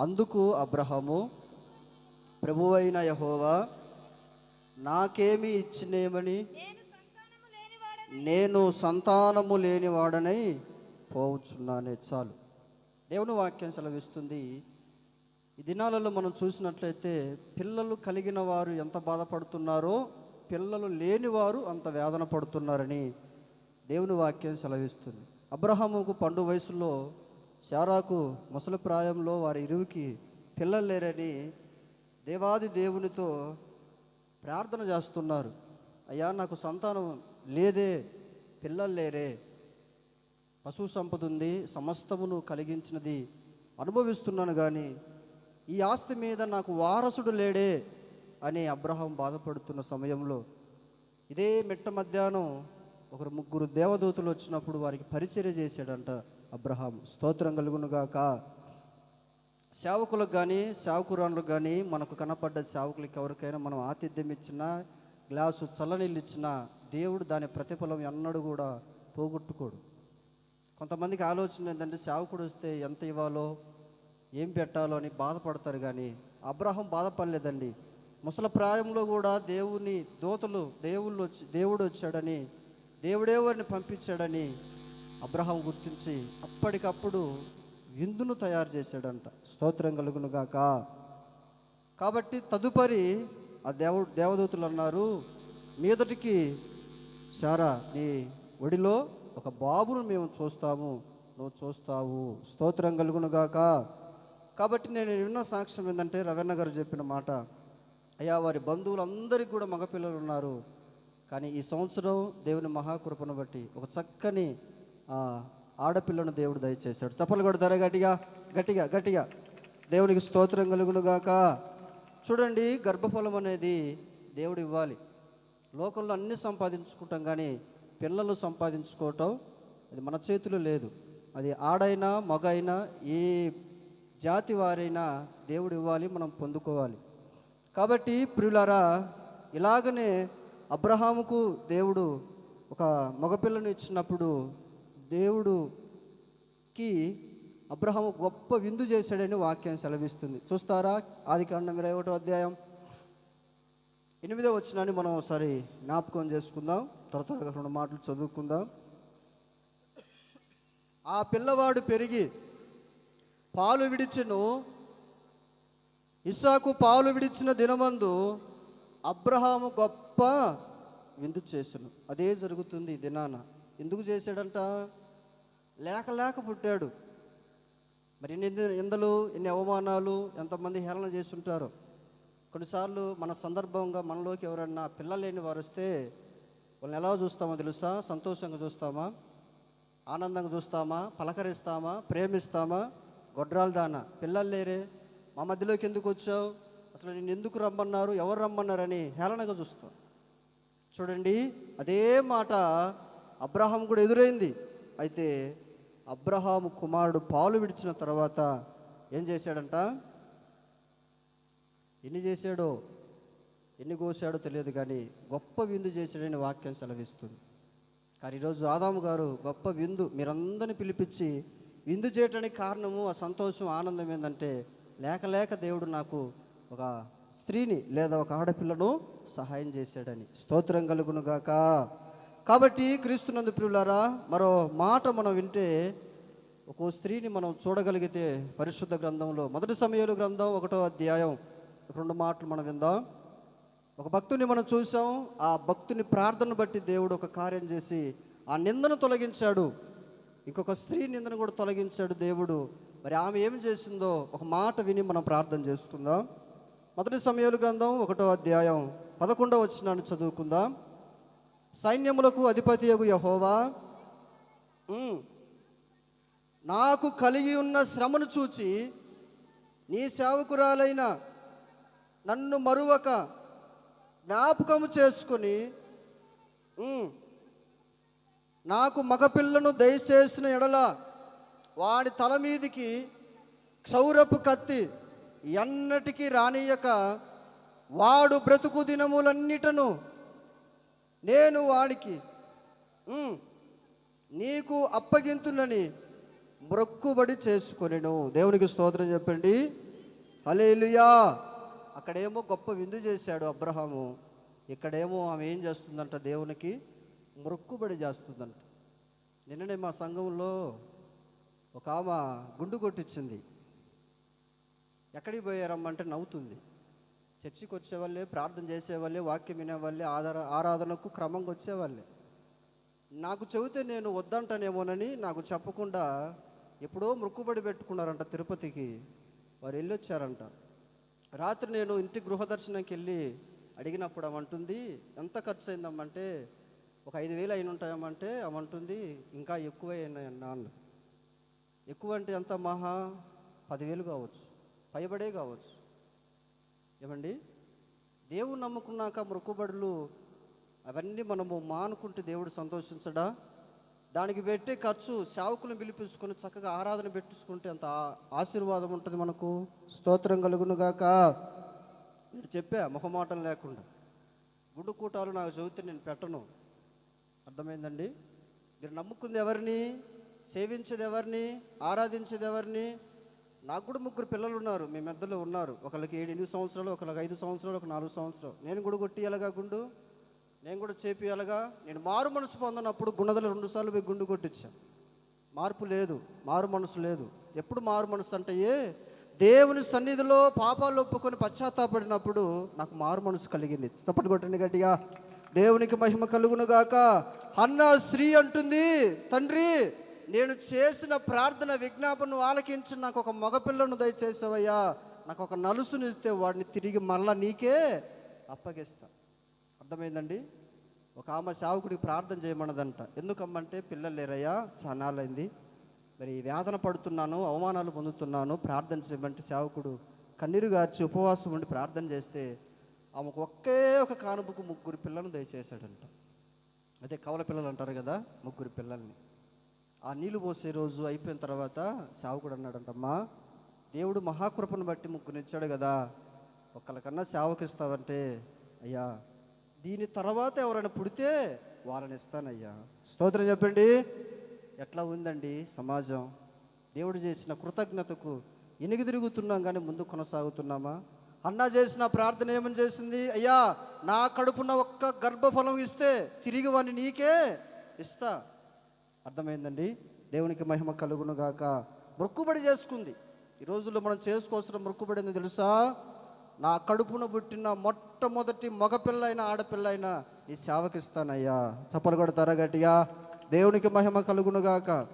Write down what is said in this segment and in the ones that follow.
అందుకు అబ్రహము ప్రభువైన యహోవా నాకేమి ఇచ్చినేమని? నేను సంతానము నేను సంతానము లేనివాడనై పోవచ్చున్నానే చాలు. దేవుని వాక్యం సెలవిస్తుంది. ఈ దినాలలో మనం చూసినట్లయితే పిల్లలు కలిగిన వారు ఎంత బాధపడుతున్నారో పిల్లలు లేనివారు అంత వేదన పడుతున్నారని దేవుని వాక్యం సెలవిస్తుంది. అబ్రహాముకు పండు వయసులో శారాకు ముసలి ప్రాయంలో వారి ఇరువుకి పిల్లలు లేరని దేవాది దేవునితో ప్రార్థన చేస్తున్నారు. అయ్యా నాకు సంతానం లేదే పిల్లలు లేరే. పశు సంపద ఉంది సమస్తమును కలిగించినది అనుభవిస్తున్నాను కానీ ఈ ఆస్తి మీద నాకు వారసుడు లేడే అని అబ్రహం బాధపడుతున్న సమయంలో ఇదే మిట్ట మధ్యాహ్నం ఒకరు ముగ్గురు దేవదూతలు వచ్చినప్పుడు వారికి పరిచర్య చేశాడంట. అబ్రహాం స్తోత్రం కలుగునుగాక. సేవకులకు కానీ సేవకురాళ్ళకు కానీ మనకు కనపడ్డ సేవకులకి ఎవరికైనా మనం ఆతిథ్యం ఇచ్చినా గ్లాసు చల్లనీళ్ళు ఇచ్చినా దేవుడు దాని ప్రతిఫలం ఎన్నడూ కూడా పోగొట్టుకోడు. కొంతమందికి ఆలోచన ఏంటంటే సేవకుడు వస్తే ఎంత ఇవ్వాలో ఏం పెట్టాలో అని బాధపడతారు కానీ అబ్రహం బాధపడలేదండి. ముసల ప్రాయంలో కూడా దేవుని దూతలు దేవుళ్ళు వచ్చి దేవుడు వచ్చాడని దేవుడే వారిని పంపించాడని అబ్రహం గుర్తించి అప్పటికప్పుడు విందును తయారు చేశాడంట. స్తోత్రం కలుగునుగాక కాబట్టి తదుపరి ఆ దేవ దేవదూతులు అన్నారు మీదటికి సారా నీ ఒడిలో ఒక బాబును మేము చూస్తాము. నువ్వు చూస్తావు. స్తోత్రం కలుగునుగాక కాబట్టి నేను విన్న సాక్ష్యం ఏంటంటే రవీణ గారు చెప్పిన మాట. అయ్యా వారి బంధువులందరికీ కూడా మగపిల్లలు ఉన్నారు. కానీ ఈ సంవత్సరం దేవుని మహాకృపను బట్టి ఒక చక్కని ఆడపిల్లను దేవుడు దయచేశాడు. చప్పలు కొడతారా గట్టిగా? గట్టిగా గట్టిగా. దేవునికి స్తోత్రం కలుగునుగాక చూడండి గర్భఫలం అనేది దేవుడు ఇవ్వాలి. లోకంలో అన్ని సంపాదించుకుంటాం కానీ పిల్లలు సంపాదించుకోవటం అది మన చేతిలో లేదు. అది ఆడైనా మగ అయినా ఏ జాతి వారైనా దేవుడు ఇవ్వాలి మనం పొందుకోవాలి. కాబట్టి ప్రియులారా ఇలాగనే అబ్రహాముకు దేవుడు ఒక మగపిల్లను ఇచ్చినప్పుడు దేవుడుకి అబ్రహం గొప్ప విందు చేశాడని వాక్యం సెలవిస్తుంది. చూస్తారా? ఆది కాండం ఇరవై ఒకటో అధ్యాయం. ఎనిమిదో వచ్చినాన్ని మనం ఒకసారి జ్ఞాపకం చేసుకుందాం. త్వర త్వరగా రెండు మాటలు చదువుకుందాం. ఆ పిల్లవాడు పెరిగి పాలు విడిచెను. ఇస్సాకు పాలు విడిచిన దినమందు అబ్రహాము గొప్ప విందు చేసను. అదే జరుగుతుంది ఈ దినాన. ఎందుకు చేశాడంట? లేక లేక పుట్టాడు. మరి ఎన్ని ఎందలు ఎన్ని అవమానాలు ఎంతమంది హేళన చేస్తుంటారు. కొన్నిసార్లు మన సందర్భంగా మనలోకి ఎవరన్నా పిల్లలేని వారు వస్తే వాళ్ళని ఎలా చూస్తామో తెలుసా? సంతోషంగా చూస్తామా? ఆనందంగా చూస్తామా? పలకరిస్తామా? ప్రేమిస్తామా? గొడ్రాలు దానా. పిల్లలు లేరే. మా మధ్యలోకి ఎందుకు వచ్చావు? అసలు నేను ఎందుకు రమ్మన్నారు? ఎవరు రమ్మన్నారని హేళనగా చూస్తాం. చూడండి అదే మాట అబ్రహాం కూడా ఎదురైంది. అయితే అబ్రహాము కుమారుడు పాలు విడిచిన తర్వాత ఏం చేశాడంట? ఎన్ని చేశాడో ఎన్ని కోసాడో తెలియదు కానీ గొప్ప విందు చేశాడని వాక్యం సెలవిస్తుంది. కానీ ఈరోజు ఆదాము గారు గొప్ప విందు మీరందరిని పిలిపించి విందు చేయటానికి కారణము ఆ సంతోషం ఆనందం ఏంటంటే లేక లేక దేవుడు నాకు ఒక స్త్రీని లేదా ఒక ఆడపిల్లను సహాయం చేశాడని. స్తోత్రం కలుగును గాక. కాబట్టి క్రీస్తునందు ప్రియులారా మరో మాట మనం వింటే ఒక స్త్రీని మనం చూడగలిగితే పరిశుద్ధ గ్రంథంలో మొదటి సమయాలు గ్రంథం ఒకటో అధ్యాయం రెండు మాటలు మనం విందాం. ఒక భక్తుని మనం చూసాం ఆ భక్తుని ప్రార్థన బట్టి దేవుడు ఒక కార్యం చేసి ఆ నిందను తొలగించాడు. ఇంకొక స్త్రీ నిందను కూడా తొలగించాడు దేవుడు. మరి ఆమె ఏం చేసిందో ఒక మాట విని మనం ప్రార్థన చేసుకుందాం. మొదటి సమయాలు గ్రంథం ఒకటో అధ్యాయం పదకొండవ వచ్చినాన్ని చదువుకుందాం. సైన్యములకు అధిపతియగు యహోవా. నాకు కలిగి ఉన్న శ్రమను చూచి నీ సేవకురాలైన నన్ను మరువక జ్ఞాపకము చేసుకొని నాకు మగపిల్లను దయచేసిన ఎడల వాడి తల మీదికి క్షౌరపు కత్తి ఎన్నటికీ రానియక వాడు బ్రతుకు దినములన్నిటను నేను వాడికి నీకు అప్పగింతునని మ్రొక్కుబడి చేసుకొనిను. దేవునికి స్తోత్రం చెప్పండి. అలేలుయా అక్కడేమో గొప్ప విందు చేశాడు అబ్రహాము. ఇక్కడేమో ఆమె ఏం చేస్తుందంట? దేవునికి మొక్కుబడి చేస్తుందంట. నిన్ననే మా సంఘంలో ఒక ఆమె గుండు కొట్టించింది. ఎక్కడికి పోయారమ్మంటే నవ్వుతుంది. చర్చికి వచ్చేవాళ్ళే ప్రార్థన చేసేవాళ్ళే వాక్యం వినేవాళ్ళే ఆధార ఆరాధనకు క్రమంగా వచ్చేవాళ్ళే. నాకు చెబితే నేను వద్దంటానేమోనని నాకు చెప్పకుండా ఎప్పుడో మృక్కుబడి పెట్టుకున్నారంట తిరుపతికి. వారు వెళ్ళి వచ్చారంట రాత్రి నేను ఇంటి గృహదర్శనంకి వెళ్ళి అడిగినప్పుడు అమంటుంది ఎంత ఖర్చు అయిందమ్మంటే ఒక ఐదు వేలు అయిన ఉంటాయమ్మంటే అమంటుంది ఇంకా ఎక్కువ అయినాయన్నా అన్న. ఎక్కువ అంటే ఎంత మహా? పదివేలు కావచ్చు. పైబడే కావచ్చు. ఏమండి? దేవుడు నమ్ముకున్నాక మొక్కుబడులు అవన్నీ మనము మానుకుంటే దేవుడు సంతోషించడా? దానికి పెట్టే ఖర్చు సేవకులను పిలిపించుకొని చక్కగా ఆరాధన పెట్టించుకుంటే అంత ఆశీర్వాదం ఉంటుంది మనకు. స్తోత్రం కలుగునుగాక నేను చెప్పా మొహమాటం లేకుండా. గుడ్డు కూటాలు నాకు చదివితే నేను పెట్టను. అర్థమైందండి? మీరు నమ్ముకుంది ఎవరిని? సేవించేది ఎవరిని? ఆరాధించేది ఎవరిని? నాకు కూడా ముగ్గురు పిల్లలు ఉన్నారు మీ మెద్దలో ఉన్నారు. ఒకరికి ఏడు ఎనిమిది సంవత్సరాలు ఒకరికి ఐదు సంవత్సరాలు ఒక నాలుగు సంవత్సరాలు. నేను కూడా కొట్టియాలగా గుండు నేను కూడా చేపి ఎలాగా నేను మారు మనసు పొందినప్పుడు గుణదలు రెండుసార్లు పోయి గుండు కొట్టించాను మార్పు లేదు మారు మనసు లేదు. ఎప్పుడు మారు మనసు అంటే ఏ? దేవుని సన్నిధిలో పాపాలు ఒప్పుకొని పశ్చాత్తాపడినప్పుడు నాకు మారు మనసు కలిగింది. చప్పటి కొట్టండి గట్టిగా. దేవునికి మహిమ కలుగునుగాక. అన్న స్త్రీ అంటుంది తండ్రి నేను చేసిన ప్రార్థన విజ్ఞాపన ఆలకించి నాకు ఒక మగపిల్లను దయచేసావయ్యా. నాకు ఒక నలుసుని ఇస్తే వాడిని తిరిగి మళ్ళా నీకే అప్పగిస్తా. అర్థమైందండి? ఒక ఆమె సావుకుడికి ప్రార్థన చేయమన్నదంట. ఎందుకమ్మంటే పిల్లలు లేరయ్యా చాలాలైంది మరి వేదన పడుతున్నాను అవమానాలు పొందుతున్నాను ప్రార్థన చేయమంటే సేవకుడు కన్నీరు గార్చి ఉపవాసం ఉండి ప్రార్థన చేస్తే ఆమెకు ఒకే ఒక కానుపుకు ముగ్గురు పిల్లలను దయచేశాడంట. అదే కవల పిల్లలు అంటారు కదా ముగ్గురు పిల్లల్ని. ఆ నీళ్ళు పోసే రోజు అయిపోయిన తర్వాత సేవకుడు అన్నాడంటమ్మా దేవుడు మహాకృపను బట్టి ముగ్గురిచ్చాడు కదా ఒకళ్ళకన్నా సేవకిస్తావంటే అయ్యా దీని తర్వాత ఎవరైనా పుడితే వాళ్ళని ఇస్తానయ్యా. స్తోత్రం చెప్పండి. ఎట్లా ఉందండి సమాజం? దేవుడు చేసిన కృతజ్ఞతకు ఎనిగి తిరుగుతున్నాం కానీ ముందు కొనసాగుతున్నామా? అన్న చేసిన ప్రార్థన ఏమని చేసింది? అయ్యా నా కడుపున ఒక్క గర్భఫలం ఇస్తే తిరిగి వాడిని నీకే ఇస్తా. అర్థమైందండి? దేవునికి మహిమ కలుగును గాక. మొక్కుబడి చేసుకుంది. ఈ రోజుల్లో మనం చేసుకోవాల్సిన మొక్కుబడింది తెలుసా? నా కడుపున పుట్టిన మొట్టమొదటి మగపిల్ల అయినా ఆడపిల్ల అయినా ఈ సేవకిస్తానయ్యా చప్పలు కొడతారా గట్టిగా? దేవునికి మహిమ కలుగును గాక.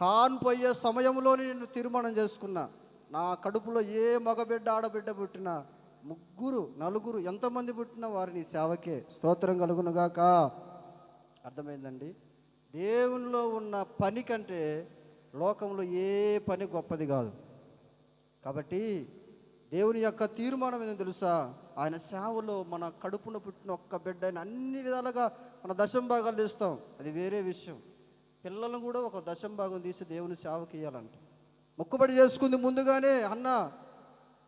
కాన్పు సమయంలోనే నేను తీర్మానం చేసుకున్నా. నా కడుపులో ఏ మగబిడ్డ ఆడబిడ్డ పుట్టినా ముగ్గురు నలుగురు ఎంతమంది పుట్టినా వారిని సేవకే స్తోత్రం కలుగును గాక. అర్థమైందండి? దేవునిలో ఉన్న పని కంటే లోకంలో ఏ పని గొప్పది కాదు. కాబట్టి దేవుని యొక్క తీర్మానం ఏదో తెలుసా? ఆయన సేవలో మన కడుపున పుట్టిన ఒక్క బిడ్డ అయిన అన్ని విధాలుగా మన దశం భాగాలు తీస్తాం. అది వేరే విషయం. పిల్లలను కూడా ఒక దశం భాగం తీసి దేవుని సేవకి ఇవ్వాలంట మొక్కుబడి చేసుకుంది ముందుగానే అన్న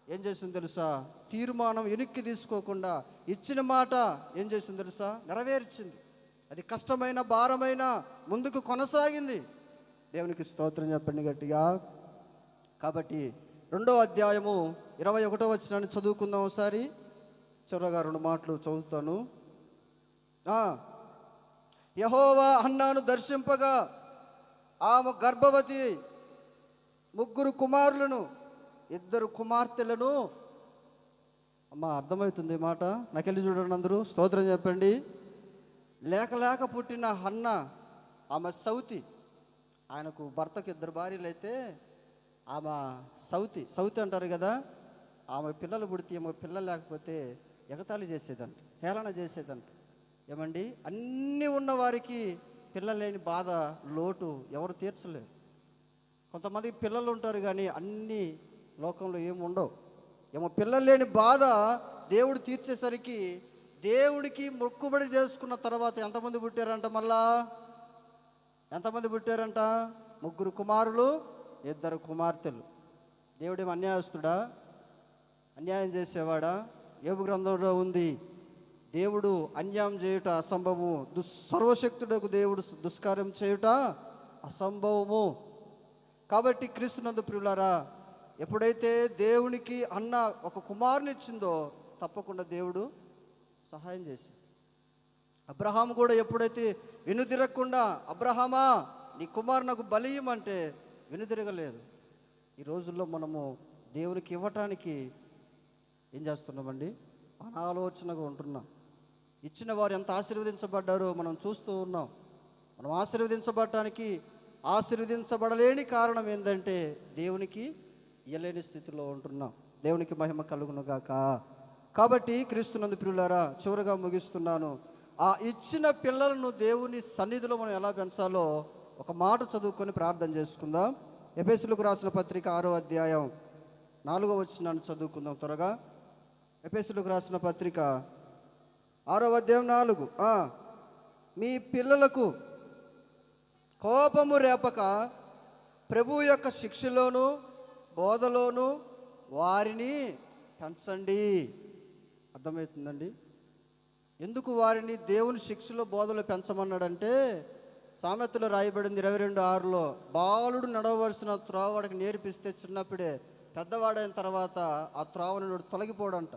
ఏం చేసింది తెలుసా? తీర్మానం వెనక్కి తీసుకోకుండా ఇచ్చిన మాట ఏం చేసింది తెలుసా? నెరవేర్చింది. అది కష్టమైన భారమైన ముందుకు కొనసాగింది. దేవునికి స్తోత్రం చెప్పండి గట్టిగా. కాబట్టి రెండో అధ్యాయము ఇరవై ఒకటో వచ్చినాన్ని చదువుకుందాం ఒకసారి. చివరగా రెండు మాటలు చదువుతాను. యహోవా అన్నాను దర్శింపగా ఆమె గర్భవతి ముగ్గురు కుమారులను ఇద్దరు కుమార్తెలను. అమ్మ అర్థమవుతుంది మాట. నాకెళ్ళి చూడండి అందరూ. స్తోత్రం చెప్పండి. లేక లేక పుట్టిన హన్న ఆమె సౌతి. ఆయనకు భర్తకు ఇద్దరు భార్యలు అయితే ఆమె సౌతి సౌతి అంటారు కదా ఆమె పిల్లలు పుడితే ఏమో పిల్లలు లేకపోతే ఎగతాళి చేసేదంట హేళన చేసేదంట. ఏమండి? అన్నీ ఉన్న వారికి పిల్లలు లేని బాధ లోటు ఎవరు తీర్చలేరు. కొంతమంది పిల్లలు ఉంటారు కానీ అన్ని లోకంలో ఏమి ఉండవు. ఏమో పిల్లలు లేని బాధ దేవుడు తీర్చేసరికి దేవుడికి మొక్కుబడి చేసుకున్న తర్వాత ఎంతమంది పుట్టారంట మళ్ళా? ఎంతమంది పుట్టారంట? ముగ్గురు కుమారులు ఇద్దరు కుమార్తెలు. దేవుడేం అన్యాయస్తుడా? అన్యాయం చేసేవాడా? ఏబు గ్రంథంలో ఉంది దేవుడు అన్యాయం చేయుట అసంభవము దుస్ సర్వశక్తుడకు దేవుడు దుష్కార్యం చేయుట అసంభవము. కాబట్టి క్రీస్తునందు ప్రియులారా ఎప్పుడైతే దేవునికి అన్న ఒక కుమారుని ఇచ్చిందో తప్పకుండా దేవుడు సహాయం చేశాడు అబ్రహాం కూడా ఎప్పుడైతే వెనుదిరగకుండా అబ్రహామా నీ కుమారు నాకు బలీయమంటే వెనుదిరగలేదు. ఈ రోజుల్లో మనము దేవునికి ఇవ్వటానికి ఏం చేస్తున్నామండి? అనాలోచనగా ఉంటున్నాం. ఇచ్చిన వారు ఎంత ఆశీర్వదించబడ్డారో మనం చూస్తూ ఉన్నాం. మనం ఆశీర్వదించబడటానికి ఆశీర్వదించబడలేని కారణం ఏంటంటే దేవునికి ఇయ్యలేని స్థితిలో ఉంటున్నాం. దేవునికి మహిమ కలుగునుగాక కాబట్టి క్రీస్తునందు పిల్లలారా చివరిగా ముగిస్తున్నాను. ఆ ఇచ్చిన పిల్లలను దేవుని సన్నిధిలో మనం ఎలా పెంచాలో ఒక మాట చదువుకొని ప్రార్థన చేసుకుందాం. ఎపేసులకు రాసిన పత్రిక ఆరో అధ్యాయం నాలుగో వచ్చినాన్ని చదువుకుందాం త్వరగా. ఎపేసులకు రాసిన పత్రిక ఆరో అధ్యాయం నాలుగు. మీ పిల్లలకు కోపము రేపక ప్రభు యొక్క శిక్షలోను బోధలోను వారిని పెంచండి. అర్థమవుతుందండి? ఎందుకు వారిని దేవుని శిక్షలో బోధలు పెంచమన్నాడంటే సామెతలో రాయబడింది ఇరవై రెండు ఆరులో బాలుడు నడవలసిన త్రోవ వాడికి నేర్పిస్తే చిన్నప్పుడే పెద్దవాడైన తర్వాత ఆ త్రోవని వాడు తొలగిపోడంట.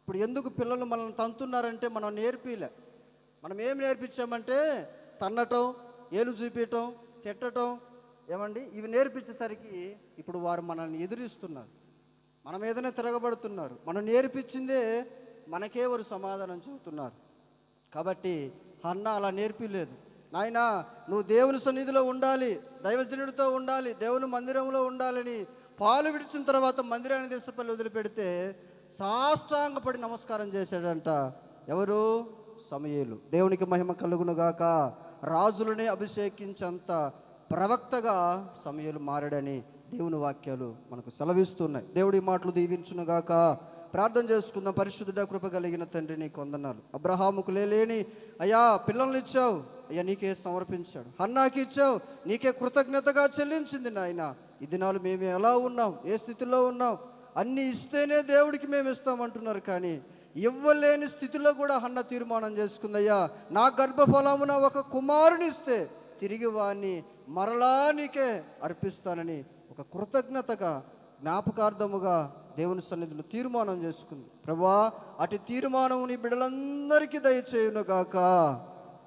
ఇప్పుడు ఎందుకు పిల్లలు మనల్ని తంతున్నారంటే మనం నేర్పిలే. మనం ఏం నేర్పించామంటే తన్నటం ఏలు చూపించటం తిట్టటం ఏమండి? ఇవి నేర్పించేసరికి ఇప్పుడు వారు మనల్ని ఎదురిస్తున్నారు. మన మీదనే తిరగబడుతున్నారు. మనం నేర్పించిందే మనకే వారు సమాధానం చెబుతున్నారు. కాబట్టి హన్న అలా నేర్పిలేదు. నాయనా నువ్వు దేవుని సన్నిధిలో ఉండాలి దైవజనుడితో ఉండాలి దేవుని మందిరంలో ఉండాలని పాలు విడిచిన తర్వాత మందిరాన్ని దేశపల్లి వదిలిపెడితే సాష్టాంగపడి నమస్కారం చేశాడంట. ఎవరు? సమయలు. దేవునికి మహిమ కలుగునుగాక రాజులనే అభిషేకించంత ప్రవక్తగా సమయలు మారాడని దేవుని వాక్యాలు మనకు సెలవిస్తున్నాయి. దేవుడి మాటలు దీవించునుగాక. ప్రార్థన చేసుకుందాం. పరిశుద్ధుడ కృప కలిగిన తండ్రి నీకు వందనాలు. అబ్రహాముకు లేని అయ్యా పిల్లల్ని ఇచ్చావు. అయ్యా నీకే సమర్పించాడు. హన్నాకి ఇచ్చావు. నీకే కృతజ్ఞతగా చెల్లించింది నాయన. ఈ దినాలు మేము ఎలా ఉన్నాం? ఏ స్థితిలో ఉన్నాం? అన్ని ఇస్తేనే దేవుడికి మేము ఇస్తామంటున్నారు కానీ ఇవ్వలేని స్థితిలో కూడా హన్న తీర్మానం చేసుకుందయ్యా నా గర్భఫలమున ఒక కుమారుని ఇస్తే తిరిగి వాణ్ణి మరలా నీకే అర్పిస్తానని ఒక కృతజ్ఞతగా జ్ఞాపకార్థముగా దేవుని సన్నిధిలో తీర్మానం చేసుకుంది. ప్రభా అటు తీర్మానం నీ బిడ్డలందరికీ దయచేయునుగాక.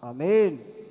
గాక